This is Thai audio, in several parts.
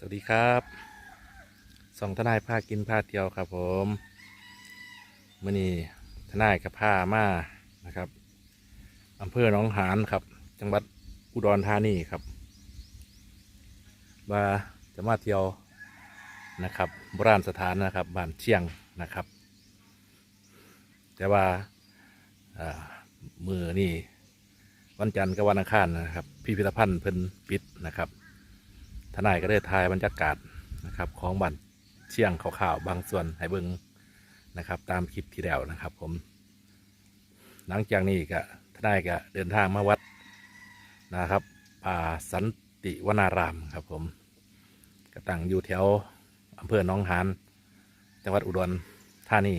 สวัสดีครับสองทนายพากินพาเที่ยวครับผมมื่อนี้ทนายกับผ้ามานะครับอำเภอหนองหานครับ จังหวัดอุดรธานีครับว่าจะมาเที่ยวนะครับโบราณสถานนะครับบ้านเชียงนะครับ แต่ว่าอ่ามือนี่วันจันทร์กับวันอังคารนะครับ พิพิธภัณฑ์เพิ่นปิดนะครับ ทนายก็ได้ทายบรรยากาศนะครับของบันเชียงข่าวๆบางส่วนให้เบิ่งนะครับ ตามคลิปที่แล้วนะครับ ผม หลังจากนี้ก็ทนายก็เดินทางมาวัดนะครับป่าสันติวนารามครับ ผมก็ตั้งอยู่แถวอำเภอหนองหานจังหวัดอุดรธานี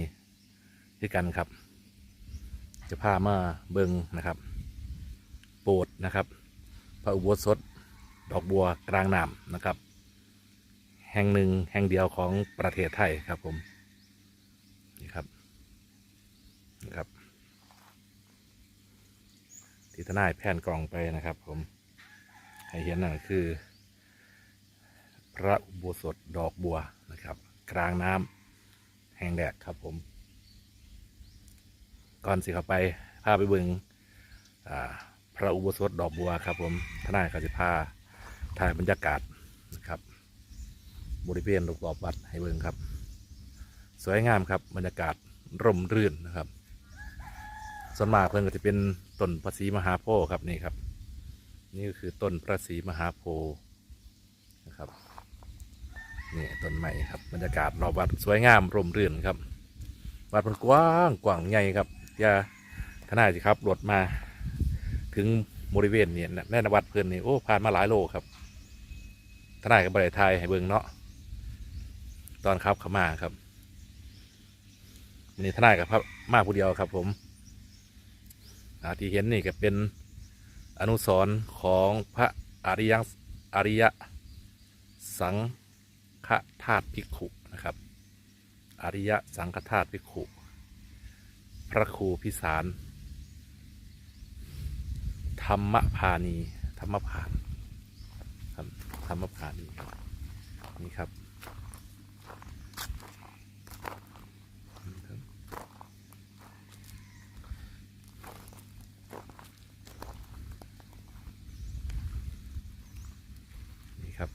ด้วยกันครับ จะพามาเบิงนะครับโปรดนะครับ พระอุโบสถ ดอกบัวกลางน้ำนะครับ แห่งหนึ่งแห่งเดียวของประเทศไทยครับผมนี่ครับนี่ครับที่ทนายแผ่นกล่องไปนะครับ ผมให้เห็นนั่นคือ พระอุโบสถดอกบัวนะครับ กลางน้ำแห่งแดกครับผม ก่อนสิเข้าไปพาไปเบิงพระอุโบสถดอกบัวครับผมทนายเขาจะพา ถ่ายบรรยากาศนะครับ บริเวณรอบๆวัดให้เบิ่งครับ สวยงามครับบรรยากาศร่มรื่นนะครับ ส่วนมากเพิ่นก็จะเป็นต้นพระศรีมหาโพธิ์ครับนี่ครับ นี่ก็คือต้นพระศรีมหาโพธิ์นะครับนี่ต้นใหม่ครับบรรยากาศรอบวัดสวยงามร่มรื่นครับ วัดมันกว้างกว้างใหญ่ครับอย่าทนายสิครับรถมา ถึงบริเวณเนี่ยแน่นวัดเพื่อนนี่โอ้ผ่านมาหลายโลครับ ทนายกับบริไทยให้เบิ่งเนาะตอนครับเขามาครับนี่ทนายกับพระมาผู้เดียวครับ ผมที่เห็นนี่ก็เป็นอนุสรณ์ของพระอริยอริยสังฆธาตุภิกขุนะครับ อริยสังฆธาตุภิกขุ พระครูพิสาร ธรรมพานี ธรรมพาน ธรรมพานนี่ครับนี่ครับ นี่ครับ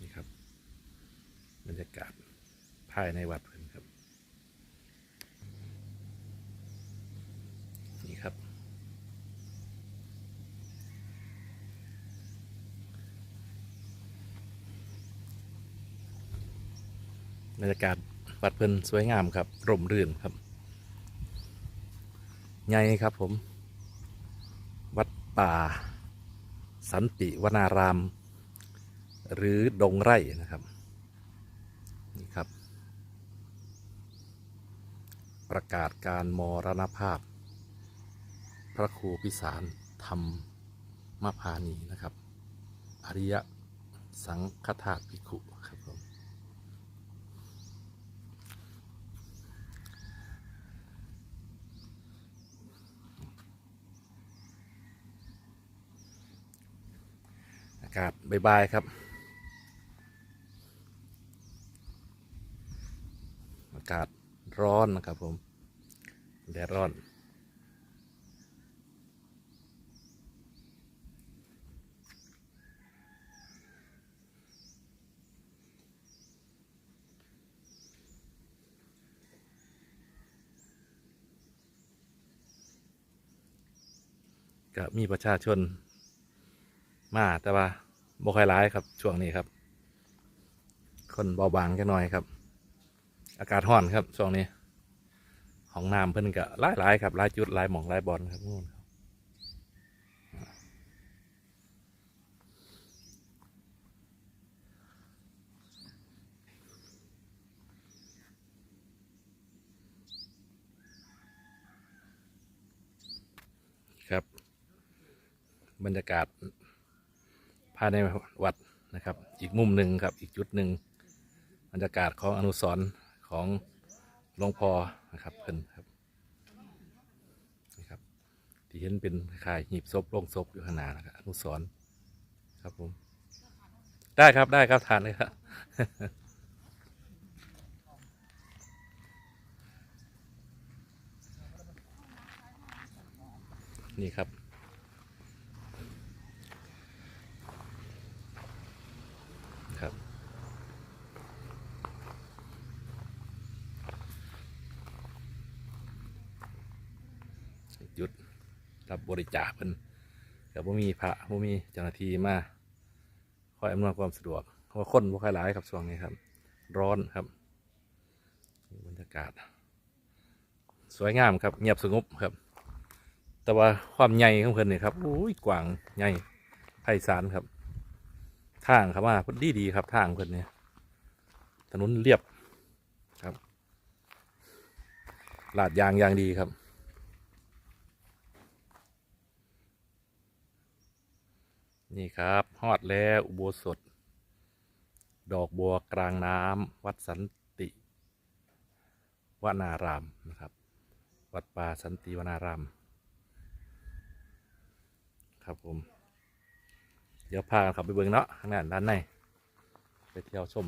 นี่ครับ บรรยากาศ ภายในวัดเพิ่นครับ นี่ครับ บรรยากาศวัดเพิ่นสวยงามครับร่มรื่นครับใหญ่ครับผม วัดป่า สันติวนาราม หรือดงไร่นะครับ นี่ครับ ประกาศการมรณภาพ พระครูพิสารธรรมมพานีนะครับ อริยสังฆธาตุภิกขุครับผมอากาศบายๆครับ อากาศ ร้อนนะครับผม แดดร้อน ก็มีประชาชน มาแต่ว่าบ่ค่อยร้ายครับ ช่วงนี้ครับ คนเบาบางแค่น้อยครับ อากาศร้อนครับช่วงนี้ห้องน้ำเพิ่นก็หลายหลายครับหลายจุดหลายหม่องหลายบอลครับนู่นครับครับ บรรยากาศภายในวัดนะครับ อีกมุมหนึ่งครับ อีกจุดหนึ่งบรรยากาศของอนุสรณ์ ของหลวงพ่อนะครับเพิ่นครับนี่ครับ ที่เห็นเป็นคล้ายหีบศพลงศพอยู่ข้างหน้านะครับอนุสรครับผม ได้ครับได้ครับทานเลยครับนี่ครับ หยุด ริจาคเพิ่นกับว่ามีพระว่ามีเจ้าหน้าที่มาคอยอำนวยความสะดวกเพราะว่าคนบ่ค่อยหลายครับช่วงนี้ครับ ร้อนครับบรรยากาศ สวยงามครับ เงียบสงบครับ แต่ว่าความใหญ่ของเพิ่นนี่ครับโอ้ยกว้างใหญ่ไพศาลครับ ทางครับว่าพิ่นดีดีครับทางเพิ่นเนี่ยถนนเรียบครับลาดยางยางดีครับ นี่ครับฮอดแล้วอุโบสถ ดอกบัวกลางน้ำวัดสันติวนารามนะครับ วัดป่าสันติวนาราม ครับผม เดี๋ยวพากันขับไปเบิ่งเนาะข้างหน้าด้านในไปเที่ยวชม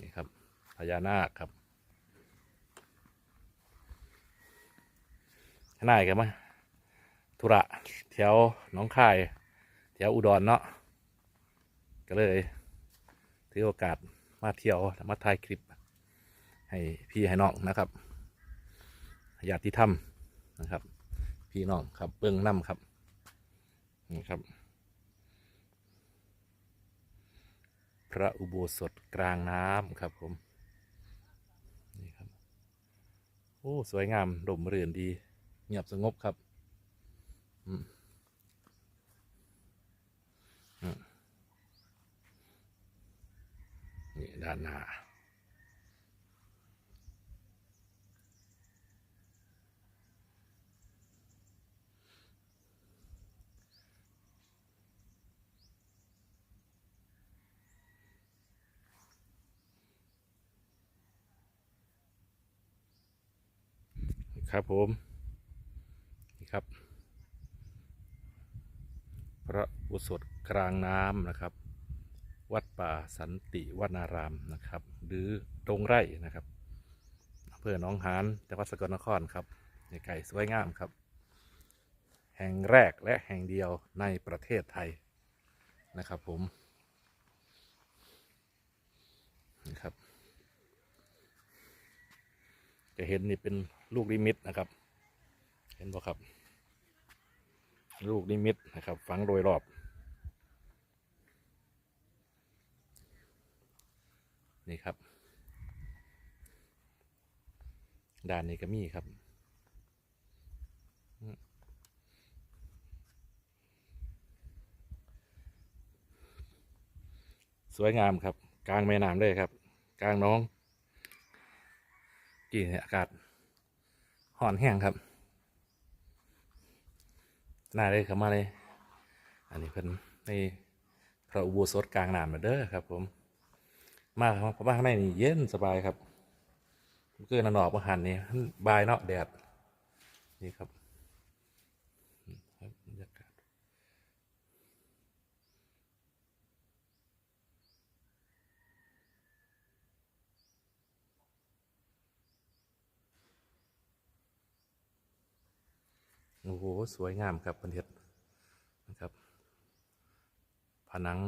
นี่ครับพญานาคครับข้างหน้ากันม ธุระแถวหนองคายแถวอุดรเนาะก็เลย ถือโอกาสมาเที่ยวมาถ่ายคลิป ให้พี่ให้น้องนะครับญาติธรรมนะครับ พี่น้องครับเบื้องน้ำครับนี่ครับ พระอุโบสถกลางน้ำครับผมนี่ครับโอ้สวยงามร่มรื่นดี เงียบสงบครับ นี่ด้านหน้าครับผม นี่ครับ พระอุสถกลางน้ำนะครับ วัดป่าสันติวนารามนะครับ หรือตรงไร่นะครับอำเภอหนองหานจังหวัดสกลนครครับในไก่สวยงามครับ แห่งแรกและแห่งเดียวในประเทศไทยนะครับผมนี่ครับ จะเห็นนี่เป็นลูกนิมิตนะครับ เห็นป่ะครับ ลูกนิมิตนะครับฝังโดยรอบ นี่ครับ ด้านนี้ก็มีครับสวยงามครับ กลางแม่น้ำเลยครับ กลางน้องกี่เนี่ยอากาศห่อนแห้งครับ น่าเลยครับมาเลย อันนี้เพิ่นในพระอุโบสถกลางน้ำเด้อครับ ผม มาครับเพราะว่าข้างในนี่เย็นสบายครับเกินนอกมาหันนี่มันบายเนาะแดดนี่ครับอืมครับบรรยากาศ โอ้โหสวยงามครับประเทศนะครับ ผนัง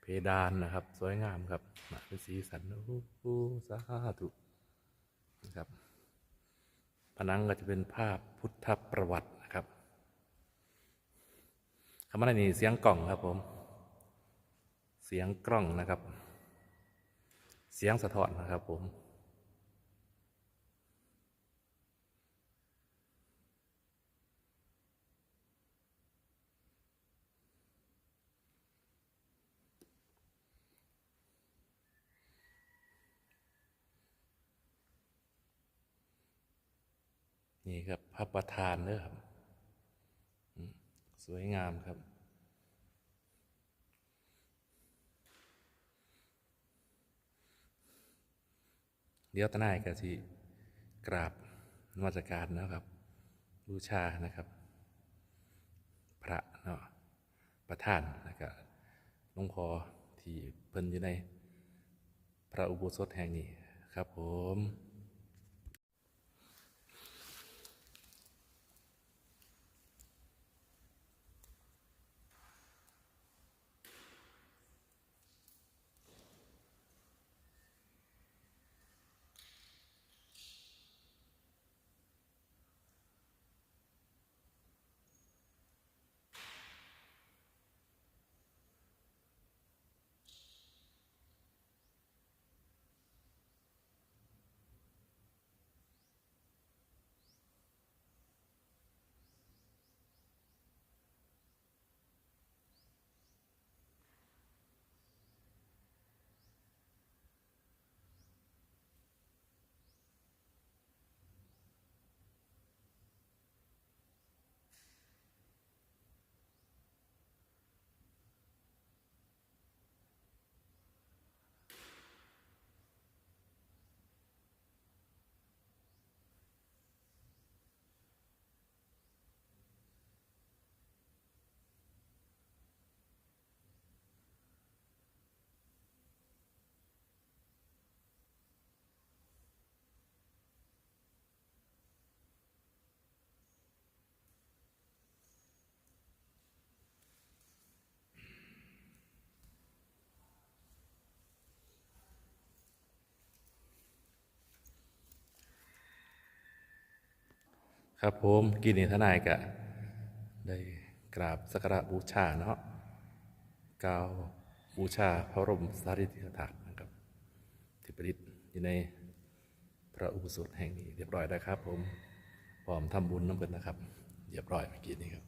เพดานนะครับ สวยงามครับเป็นสีสันโอ้โหสาธุนะครับ ผนังก็จะเป็นภาพพุทธประวัตินะครับคำว่านี่เสียงกล่องครับผม เสียงกล้องนะครับ เสียงสะท้อนนะครับผม นี่ครับพระประธานเด้อครับ สวยงามครับ เดี๋ยวตานายก็สิกราบนมัสการนะครับ บูชานะครับ พระเนาะประธานนะครับหลวงพ่อที่เพิ่นอยู่ในพระอุโบสถแห่งนี้ครับผม ครับผมกินนี่ทนายกะได้กราบสักการะบูชาเนาะกล่าวบูชาพระรมสารีริกธาตุนะครับที่ประดิษฐ์อยู่ในพระอุโบสถแห่งนี้เรียบร้อยแล้วครับ ผมพร้อมทำบุญน้ำเพิ่นนะครับ เรียบร้อยเมื่อกี้นี้ครับ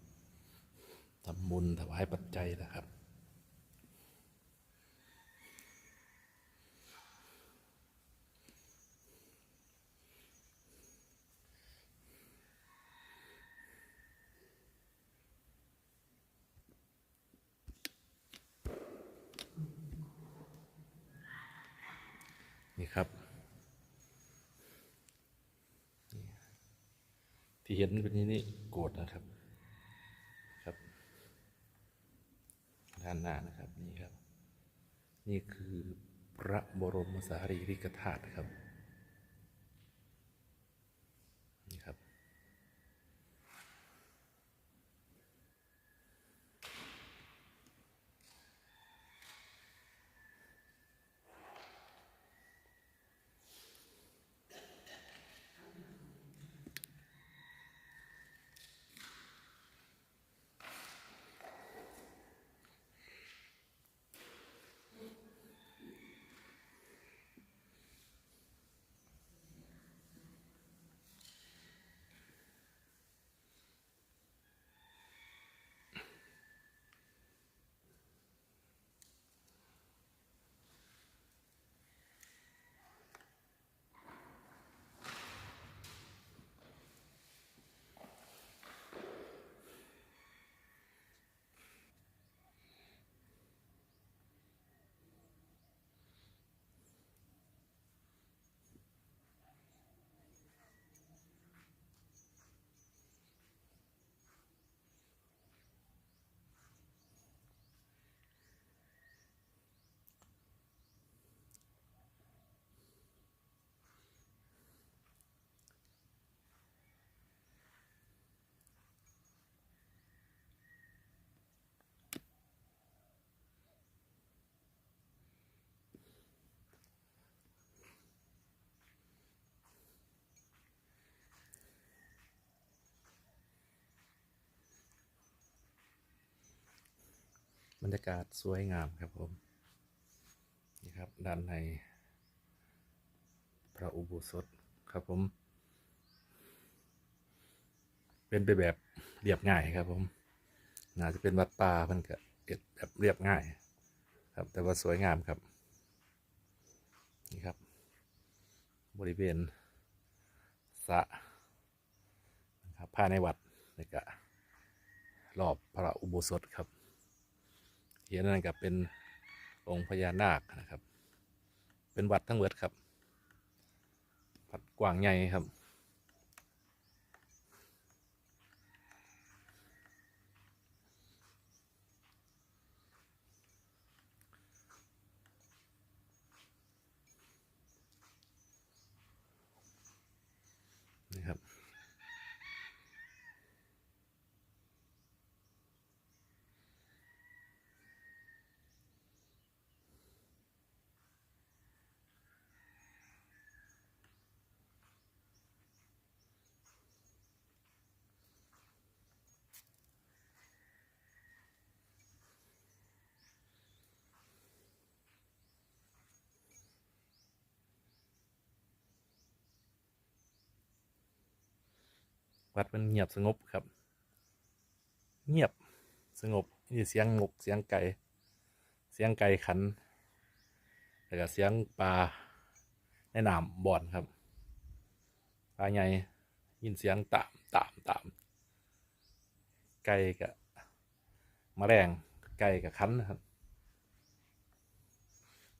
ทำบุญถวายปัจจัยนะครับ เห็นเป็นนี้นี่โกรธนะครับ ครับ ด้านหน้านะครับนี่ครับ นี่คือพระบรมสารีริกธาตุครับ นี่ครับ บ รรยากาศสวยงามครับผม นี่ครับ ด้านใน พระอุโบสถครับผม เป็นไปแบบเรียบง่ายครับผมน่าจะเป็นวัดป่ามันก็เอ็ดแบบเรียบง่าย ครับ แต่ว่าสวยงามครับ นี่ครับ บริเวณสระนะครับภายในวัดนี่ก็รอบพระอุโบสถครับ ที่นั่นก็เป็นองค์พญานาคนะครับ เป็นวัดทั้งเวิดครับวัดกว้างใหญ่ครับนี่ครับ วัดมันเงียบสงบครับ เงียบสงบนี่เสียงงกเสียงไก่ เสียงไก่ขันแล้วก็เสียงปลาในน้ำบ่อนครับปลาใหญ่ยินเสียงตามตามตามไก่กับแมลงไก่กับคันนะครับ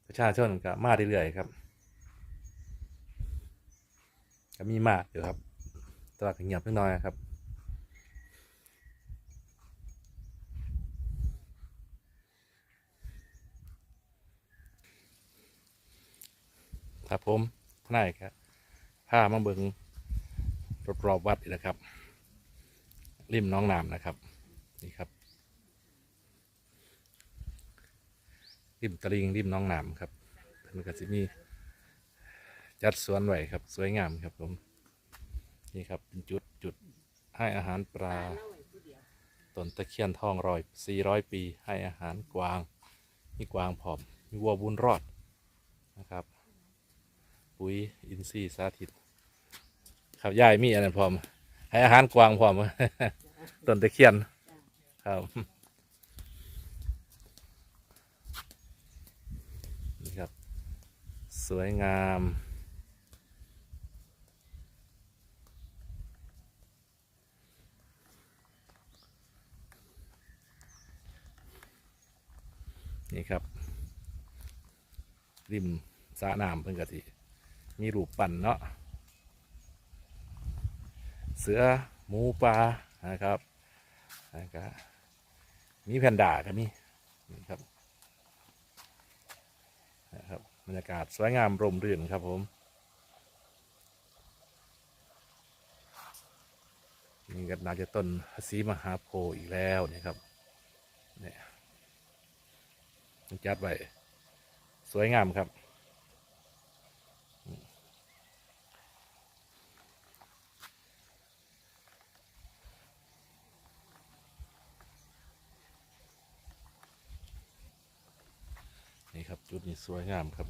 ประชาชนก็มาเรื่อยๆครับก็มีมากอยู่ครับ ตลาดก็เงียบนิดหน่อยครับครับผมทนายครับพามาเบิงรอบๆวัดอีกนะครับ ริมน้องน้ำนะครับ นี่ครับ ริมตลิงริมน้องน้ำครับเพิ่นก็สิมีจัดสวนไว้ครับ สวยงามครับผม นี่ครับเป็นจุดจุดให้อาหารปลาต้นตะเคียนทองรอย400 ปี ให้อาหารกวาง มีกวางผอม มีวัวบุญรอดนะครับ ปุ๋ยอินทรีย์สาธิต ครับยายมีอันนั้นพร้อม ให้อาหารกวางพร้อมต้นตะเคียนครับนี่ครับ สวยงาม นี่ครับ ริมสระน้ำเพิ่นกะทิมีรูปปั่นเนาะเสือหมูปลานะครับแล้วก็มีแพนด้าก็มีนี่ครับนะครับบรรยากาศสวยงามร่มรื่นครับผมนี่ก็น่าจะต้นพระศรีมหาโพอีกแล้วเนี่ยครับเนี่ย จัดไว้สวยงามครับ นี่ครับจุดนี้สวยงามครับ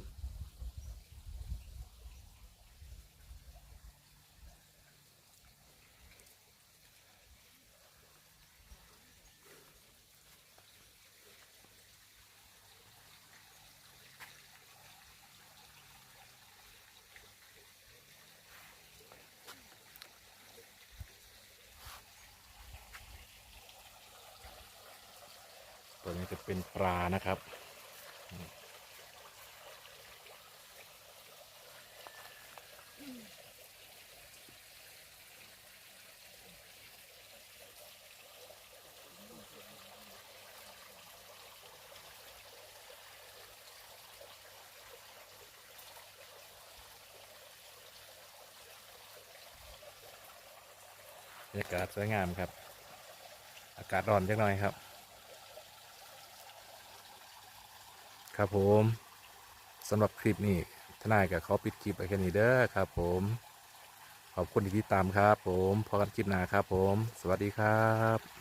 ตัวนี้จะเป็น ปลานะครับ บรรยากาศสวยงามครับ อากาศร้อนจักหน่อยครับ ครับผมสำหรับคลิปนี้ทนายกับเขาปิดคลิปไปแค่นี้เด้อครับผมขอบคุณที่ติดตามครับผมพอกันคลิปหน้าครับผม สวัสดีครับ